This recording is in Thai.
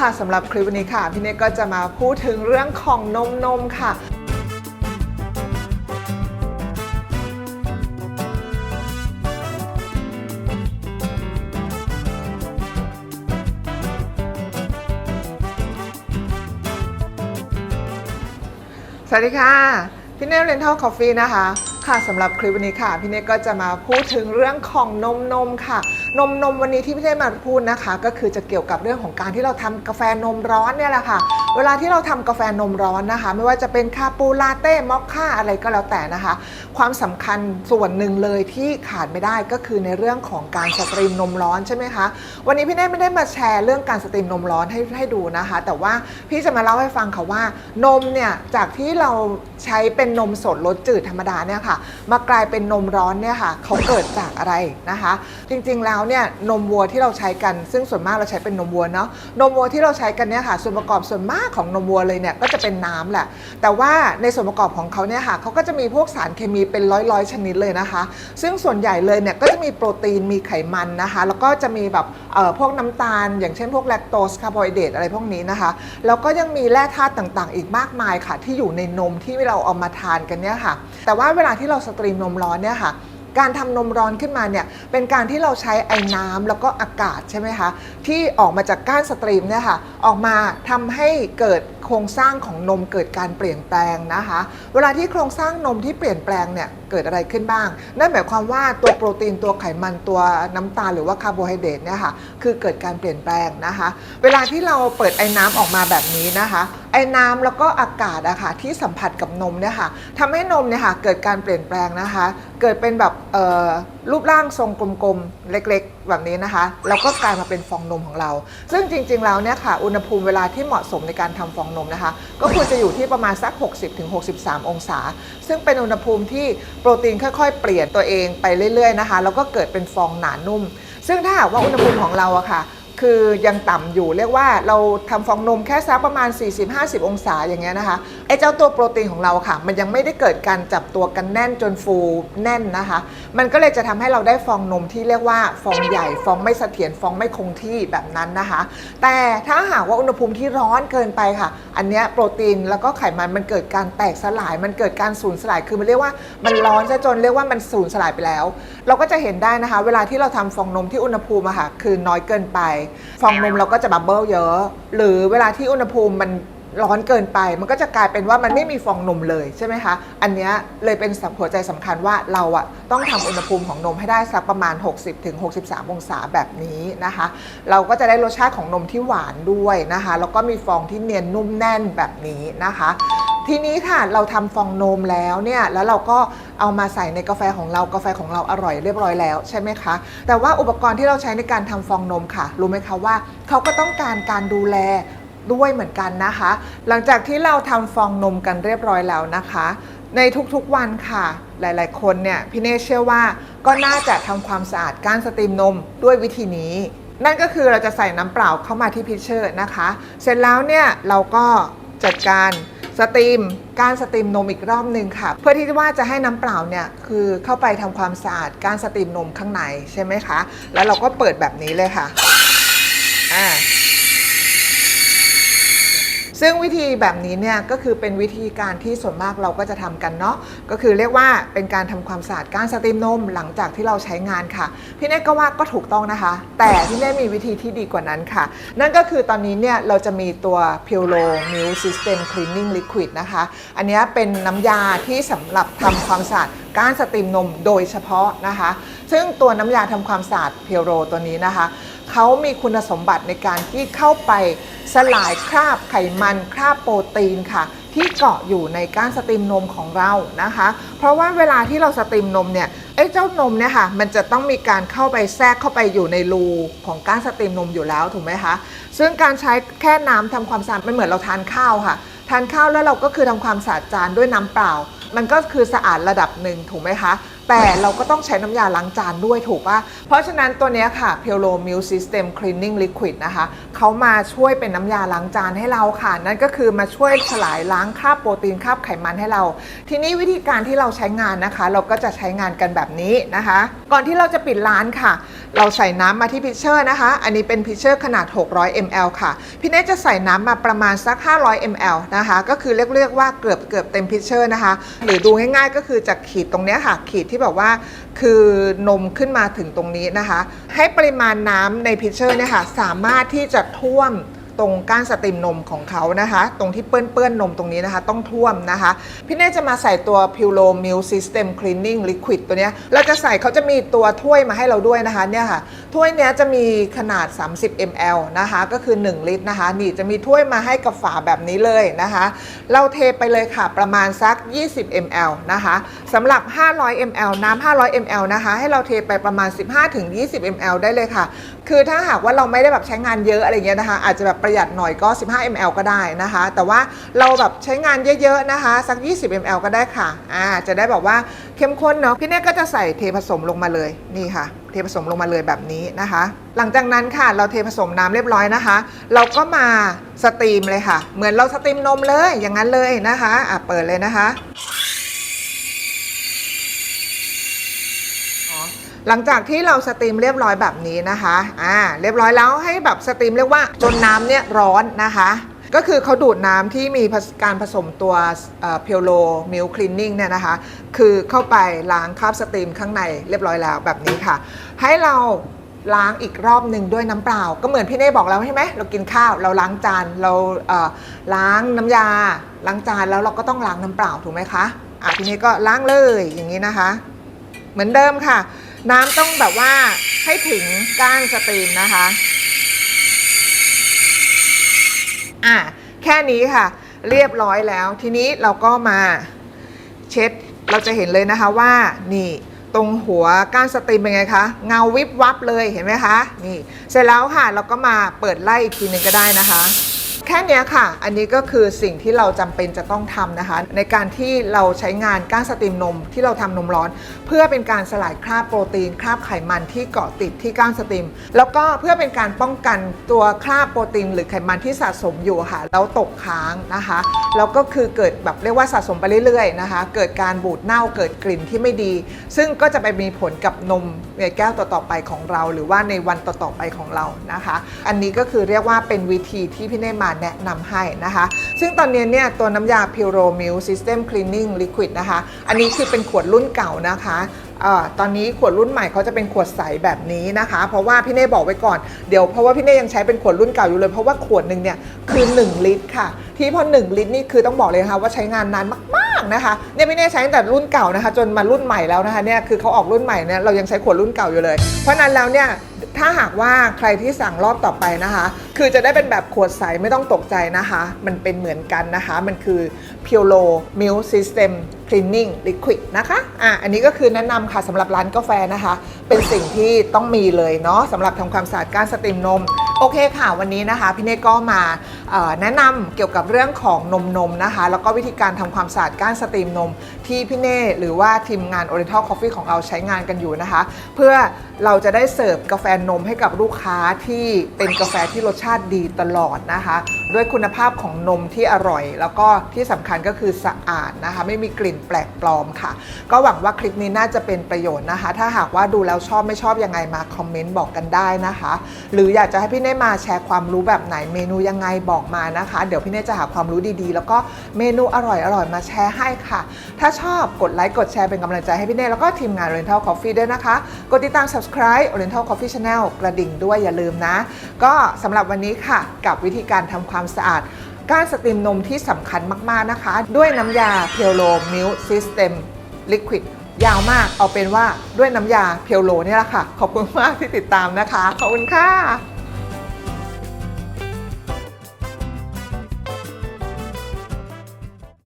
ค่ะสำหรับคลิปวันนี้ค่ะ พี่เนกก็จะมาพูดถึงเรื่องของนมนมค่ะสวัสดีค่ะ พี่เนลเลนเทลคอฟฟี่นะคะ ค่ะสำหรับคลิปวันนี้ค่ะ พี่เนกก็จะมาพูดถึงเรื่องของนมนมค่ะ นมนมวันนี้ที่พี่เนกมาพูดนะคะ ก็คือจะเกี่ยวกับเรื่องของการที่เราทำกาแฟนมร้อนเนี่ยแหละค่ะเวลาที่เราทำกาแฟนมร้อนนะคะ ไม่ว่าจะเป็นคาปูลาเต้มอคค่าอะไรก็แล้วแต่นะคะ ความสำคัญส่วนหนึ่งเลยที่ขาดไม่ได้ก็คือในเรื่องของการสตรีมนมร้อนใช่ไหมคะ วันนี้พี่เน่ไม่ได้มาแชร์เรื่องการสตรีมนมร้อนให้ให้ดูนะคะ แต่ว่าพี่จะมาเล่าให้ฟังค่ะว่านมเนี่ยจากที่เราใช้เป็นนมสดรสจืดธรรมดาเนี่ยค่ะมากลายเป็นนมร้อนเนี่ยค่ะเขาเกิดจากอะไรนะคะ จริงๆแล้วเนี่ยนมวัวที่เราใช้กัน ซึ่งส่วนมากเราใช้เป็นนมวัวเนาะนมวัวที่เราใช้กันเนี่ยค่ะส่วนประกอบส่วนมากของนมวัวเลยเนี่ยก็จะเป็นน้ำแหละ แต่ว่าในส่วนประกอบของเขาเนี่ยค่ะเขาก็จะมีพวกสารเคมีเป็นร้อยๆ ชนิดเลยนะคะ ซึ่งส่วนใหญ่เลยเนี่ยก็จะมีโปรตีนมีไขมันนะคะ แล้วก็จะมีแบบเอ่อพวกน้ำตาล อย่างเช่นพวกแลคโตสคาร์โบไฮเดรตอะไรพวกนี้นะคะ แล้วก็ยังมีแร่ธาตุต่างๆ อีกมากมายค่ะ ที่อยู่ในนมที่เราเอามาทานกันเนี่ยค่ะ แต่ว่าเวลาที่เราสตรีมนมร้อนเนี่ยค่ะ การทำนมร้อนขึ้นมาเนี่ยเป็นการที่เราใช้ไอ้น้ำแล้วก็อากาศใช่ไหมคะที่ออกมาจากก้านสตรีมเนี่ยค่ะออกมาทำให้เกิดโครงสร้างของนมเกิดการเปลี่ยนแปลงนะคะ เวลาที่โครงสร้างนมที่เปลี่ยนแปลงเนี่ย เกิดอะไรขึ้นบ้าง นั่นหมายความว่าตัวโปรตีนตัวไขมันตัวน้ำตาลหรือว่าคาร์โบไฮเดรตเนี่ยค่ะคือเกิดการเปลี่ยนแปลงนะคะ เวลาที่เราเปิดไอ้น้ำออกมาแบบนี้นะคะ ไอ้น้ำแล้วก็อากาศอะค่ะที่สัมผัสกับนมเนี่ยค่ะทำให้นมเนี่ยค่ะเกิดการเปลี่ยนแปลงนะคะ เกิดเป็นแบบเอ่อรูปร่างทรงกลมๆ เล็กๆ แบบนี้นะคะ แล้วก็กลายมาเป็นฟองนมของเรา ซึ่งจริงๆ แล้วเนี่ยค่ะ อุณหภูมิเวลาที่เหมาะสมในการทำฟองนมนะคะ ก็ควรจะอยู่ที่ประมาณสัก 60-63 องศา ซึ่งเป็นอุณหภูมิที่โปรตีนค่อยๆ เปลี่ยนตัวเองไปเรื่อยๆ นะคะ แล้วก็เกิดเป็นฟองหนานุ่ม ซึ่งถ้าหากว่าอุณหภูมิของเราอะค่ะ คือยังต่ำอยู่เรียกว่าเราทำฟองนมแค่สักประมาณ 40-50 องศาอย่างเงี้ยนะคะไอ้เจ้าตัวโปรตีนของเราค่ะ มันยังไม่ได้เกิดการจับตัวกันแน่นจนฟูแน่นนะคะ มันก็เลยจะทำให้เราได้ฟองนมที่เรียกว่าฟองใหญ่ ฟองไม่เสถียรฟองไม่คงที่แบบนั้นนะคะ แต่ถ้าหากว่าอุณหภูมิที่ร้อนเกินไปค่ะ อันเนี้ยโปรตีนแล้วก็ไขมันมันเกิดการแตกสลาย มันเกิดการสูญสลายคือมันเรียกว่ามันร้อนซะจนเรียกว่ามันสูญสลายไปแล้ว เราก็จะเห็นได้นะคะ เวลาที่เราทำฟองนมที่อุณหภูมิอะค่ะคือน้อยเกินไปฟองนมเราก็จะบับเบิลเยอะ หรือเวลาที่อุณหภูมิมันร้อนเกินไป มันก็จะกลายเป็นว่ามันไม่มีฟองนมเลยใช่ไหมคะ อันนี้เลยเป็นหัวใจสำคัญว่าเราอะต้องทำอุณหภูมิของนมให้ได้สักประมาณ 60-63 องศาแบบนี้นะคะ เราก็จะได้รสชาติของนมที่หวานด้วยนะคะ แล้วก็มีฟองที่เนียนนุ่มแน่นแบบนี้นะคะ ทีนี้ค่ะเราทำฟองนมแล้วเนี่ยแล้วเราก็เอามาใส่ในกาแฟของเรากาแฟของเราอร่อยเรียบร้อยแล้วใช่ไหมคะ แต่ว่าอุปกรณ์ที่เราใช้ในการทำฟองนมค่ะ รู้ไหมคะว่าเขาก็ต้องการการดูแลด้วยเหมือนกันนะคะ หลังจากที่เราทำฟองนมกันเรียบร้อยแล้วนะคะ ในทุกๆวันค่ะ หลายๆ คนเนี่ยพี่เนเชื่อว่าก็น่าจะทำความสะอาดก้านสตรีมนมด้วยวิธีนี้ นั่นก็คือเราจะใส่น้ำเปล่าเข้ามาที่พิเชอร์นะคะ เสร็จแล้วเนี่ยเราก็จัดการ สตรีมการสตรีมนมอีกรอบหนึ่งค่ะ เพื่อที่ว่าจะให้น้ำเปล่าเนี่ยคือเข้าไปทำความสะอาดการสตรีมนมข้างในใช่ไหมคะ แล้วเราก็เปิดแบบนี้เลยค่ะอ่า ซึ่งวิธีแบบนี้เนี่ยก็คือเป็นวิธีการที่ส่วนมากเราก็จะทำกันเนาะก็คือเรียกว่าเป็นการทำความสะอาดก้านสตรีมนมหลังจากที่เราใช้งานค่ะ พี่เนตก็ว่าก็ถูกต้องนะคะ แต่พี่เนตมีวิธีที่ดีกว่านั้นค่ะ นั่นก็คือตอนนี้เนี่ยเราจะมีตัว p u r o Milk System Cleaning Liquid นะคะ อันนี้เป็นน้ำยาที่สำหรับทำความสะอาดก้านสตรีมนมโดยเฉพาะนะคะ ซึ่งตัวน้ำยาทำความสะอาด p u r o ตัวนี้นะคะ เขามีคุณสมบัติในการที่เข้าไปสลายคราบไขมันคราบโปรตีนค่ะ ที่เกาะอยู่ในก้านสตรีมนมของเรานะคะ เพราะว่าเวลาที่เราสตรีมนมเนี่ยไอ้เจ้านมเนี่ยค่ะมันจะต้องมีการเข้าไปแทรกเข้าไปอยู่ในรูของก้านสตรีมนมอยู่แล้วถูกไหมคะซึ่งการใช้แค่น้ำทำความสะอาดมันเหมือนเราทานข้าวค่ะ ทานข้าวแล้วเราก็คือทำความสะอาดจานด้วยน้ำเปล่า มันก็คือสะอาดระดับหนึ่งถูกไหมคะ แต่เราก็ต้องใช้น้ำยาล้างจานด้วยถูกปะเพราะฉะนั้นตัวเนี้ยค่ะ p u r o m i l System Cleaning Liquid นะคะเขามาช่วยเป็นน้ำยาล้างจานให้เราค่ะ นั่นก็คือมาช่วยฉลายล้างคราบโปรตีนคราบไขมันให้เรา ทีนี้วิธีการที่เราใช้งานนะคะ เราก็จะใช้งานกันแบบนี้นะคะ ก่อนที่เราจะปิดร้านค่ะ เราใส่น้ำมาที่พิชเชอร์นะคะ อันนี้เป็นพิชเชอร์ขนาด 600 ml ค่ะพี่เนจะใส่น้ำมาประมาณสัก 500 ml นะคะ ก็คือเรียกเรียกว่าเกือบเกือบเต็มพิชเชอร์นะคะ หรือดูง่ายๆ ก็คือจากขีดตรงเนี้ยค่ะ ขีดที่แบบว่าคือนมขึ้นมาถึงตรงนี้นะคะ ให้ปริมาณน้ำในพิชเชอร์เนี่ยค่ะสามารถที่จะท่วม ตรงก้านสตรีมนมของเขานะคะ ตรงที่เปื้อนเปื้อนๆนมตรงนี้นะคะ ต้องท่วมนะคะ พี่เน่จะมาใส่ตัว p u r o m i l System Cleaning Liquid ตัวเนี้ยเราจะใส่เขาจะมีตัวถ้วยมาให้เราด้วยนะคะเนี่ยค่ะถ้วยเนี้ยจะมีขนาด 30 ml นะคะก็คือ 1 ลิตรนะคะ นี่จะมีถ้วยมาให้กับฝาแบบนี้เลยนะคะ เราเทไปเลยค่ะประมาณสัก 20 ml นะคะสำหรับ 500 ml น้ำ500 ml นะคะ ให้เราเทไปประมาณ 15-20 ml ได้เลยค่ะ คือถ้าหากว่าเราไม่ได้แบบใช้งานเยอะอะไรเงี้ยนะคะ อาจจะแบบประหยัดหน่อยก็ 15 ml ก็ได้นะคะ แต่ว่าเราแบบใช้งานเยอะๆนะคะ สัก 20 ml ก็ได้ค่ะอ่าจะได้แบบว่าเข้มข้นเนาะพี่เน่ก็จะใส่เทผสมลงมาเลยนี่ค่ะ เทผสมลงมาเลยแบบนี้นะคะ หลังจากนั้นค่ะเราเทผสมน้ำเรียบร้อยนะคะ เราก็มาสตรีมเลยค่ะ เหมือนเราสตรีมนมเลยอย่างนั้นเลยนะคะอะเปิดเลยนะคะ หลังจากที่เราสตรีมเรียบร้อยแบบนี้นะคะ อ่า เรียบร้อยแล้วให้แบบสตรีมเรียกว่าจนน้ำเนี่ยร้อนนะคะ ก็คือเขาดูดน้ำที่มีการผสมตัวเพียวโลมิลคลีนนิ่งเนี่ยนะคะ คือเข้าไปล้างคราบสตรีมข้างในเรียบร้อยแล้วแบบนี้ค่ะ ให้เราล้างอีกรอบหนึ่งด้วยน้ำเปล่า ก็เหมือนพี่เน่บอกแล้วใช่ไหมเรากินข้าวเราล้างจานเราเล้างน้ำยาล้างจานแล้วเราก็ต้องล้างน้ำเปล่าถูกไหมคะอะทีนี้ก็ล้างเลยอย่างนี้นะคะ เหมือนเดิมค่ะ น้ำต้องแบบว่าให้ถึงก้านสตรีมนะคะอะแค่นี้ค่ะ เรียบร้อยแล้ว ทีนี้เราก็มาเช็ดเราจะเห็นเลยนะคะว่านี่ตรงหัวก้านสตรีมเป็นไงคะเงาวิบวับเลยเห็นไหมคะนี่เสร็จแล้วค่ะเราก็มาเปิดไล่อีกทีหนึ่งก็ได้นะคะ ค่นี้ค่ะ อันนี้ก็คือสิ่งที่เราจำเป็นจะต้องทำนะคะ ในการที่เราใช้งานก้านสตรีมนมที่เราทำนมร้อน เพื่อเป็นการสลายคราบโปรตีน คราบไขมันที่เกาะติดที่ก้านสตรีม แล้วก็เพื่อเป็นการป้องกันตัวคราบโปรตีน หรือไขมันที่สะสมอยู่ค่ะแล้วตกค้างนะคะแล้วก็คือเกิดแบบเรียกว่าสะสมไปเรื่อยๆนะคะ เกิดการบูดเน่าเกิดกลิ่นที่ไม่ดี ซึ่งก็จะไปมีผลกับนมในแก้วต่อๆไปของเรา หรือว่าในวันต่อๆไปของเรานะคะ อันนี้ก็คือเรียกว่าเป็นวิธีที่พี่เน่มาแนะนำให้นะคะ ซึ่งตอนนี้เนี่ยตัวน้ำยา Puro Milk System Cleaning Liquid นะคะ อันนี้คือเป็นขวดรุ่นเก่านะคะอตอนนี้ขวดรุ่นใหม่เขาจะเป็นขวดใสแบบนี้นะคะ เพราะว่าพี่เน่บอกไว้ก่อนเดี๋ยวเพราะว่าพี่เน่ยังใช้เป็นขวดรุ่นเก่าอยู่เลย เพราะว่าขวดหนึ่งเนี่ยคือ 1 ลิตรค่ะ ที่พอ 1 ลิตรนี่คือต้องบอกเลยนะคะว่าใช้งานนานมากๆนะคะเนี่ยพี่เน่ใช้ตั้งแต่รุ่นเก่านะคะ จนมารุ่นใหม่แล้วนะคะเนี่ยคือเขาออกรุ่นใหม่เนี่ยเรายังใช้ขวดรุ่นเก่าอยู่เลย เพราะนั้นแล้วเนี่ย ถ้าหากว่าใครที่สั่งรอบต่อไปนะคะ คือจะได้เป็นแบบขวดใสไม่ต้องตกใจนะคะ มันเป็นเหมือนกันนะคะ มันคือ p u r o Milk System Cleaning Liquid นะคะ อะ อันนี้ก็คือแนะนำค่ะสำหรับร้านกาแฟนะคะ เป็นสิ่งที่ต้องมีเลยเนาะสำหรับทำความสะอาดก้านสตรีมนม โอเคค่ะ วันนี้นะคะ พี่เน่ก็มา แนะนำเกี่ยวกับเรื่องของนมนมนะคะ แล้วก็วิธีการทำความสะอาดก้านสตรีมนม ที่พี่เน่หรือว่าทีมงาน Oriental Coffee ของเราใช้งานกันอยู่นะคะ เพื่อเราจะได้เสิร์ฟกาแฟนมให้กับลูกค้าที่เป็นกาแฟที่รสชาติดีตลอดนะคะ ด้วยคุณภาพของนมที่อร่อย แล้วก็ที่สำคัญก็คือสะอาดนะคะ ไม่มีกลิ่นแปลกปลอมค่ะ ก็หวังว่าคลิปนี้น่าจะเป็นประโยชน์นะคะ ถ้าหากว่าดูแล้วชอบไม่ชอบยังไงมาคอมเมนต์บอกกันได้นะคะ หรืออยากจะให้พี่เน่มาแชร์ความรู้แบบไหนเมนูยังไงบอกมานะคะ เดี๋ยวพี่เน่จะหาความรู้ดีๆ แล้วก็เมนูอร่อยๆ มาแชร์ให้ค่ะ ถ้าชอบกดไลค์กดแชร์เป็นกำลังใจให้พี่เน่แล้วก็ทีมงาน Oriental Coffee ด้วยนะคะ กดติดตาม subscribe Oriental Coffee Channel กระดิ่งด้วยอย่าลืมนะ ก็สำหรับวันนี้ค่ะ กับวิธีการทำความสะอาดก้านสตรีมนมที่สำคัญมากๆนะคะ ด้วยน้ำยา p u r o Milk System Liquid ยาวมากเอาเป็นว่าด้วยน้ำยาเพียวโลนี่แหละค่ะ ขอบคุณมากที่ติดตามนะคะ ขอบคุณค่ะ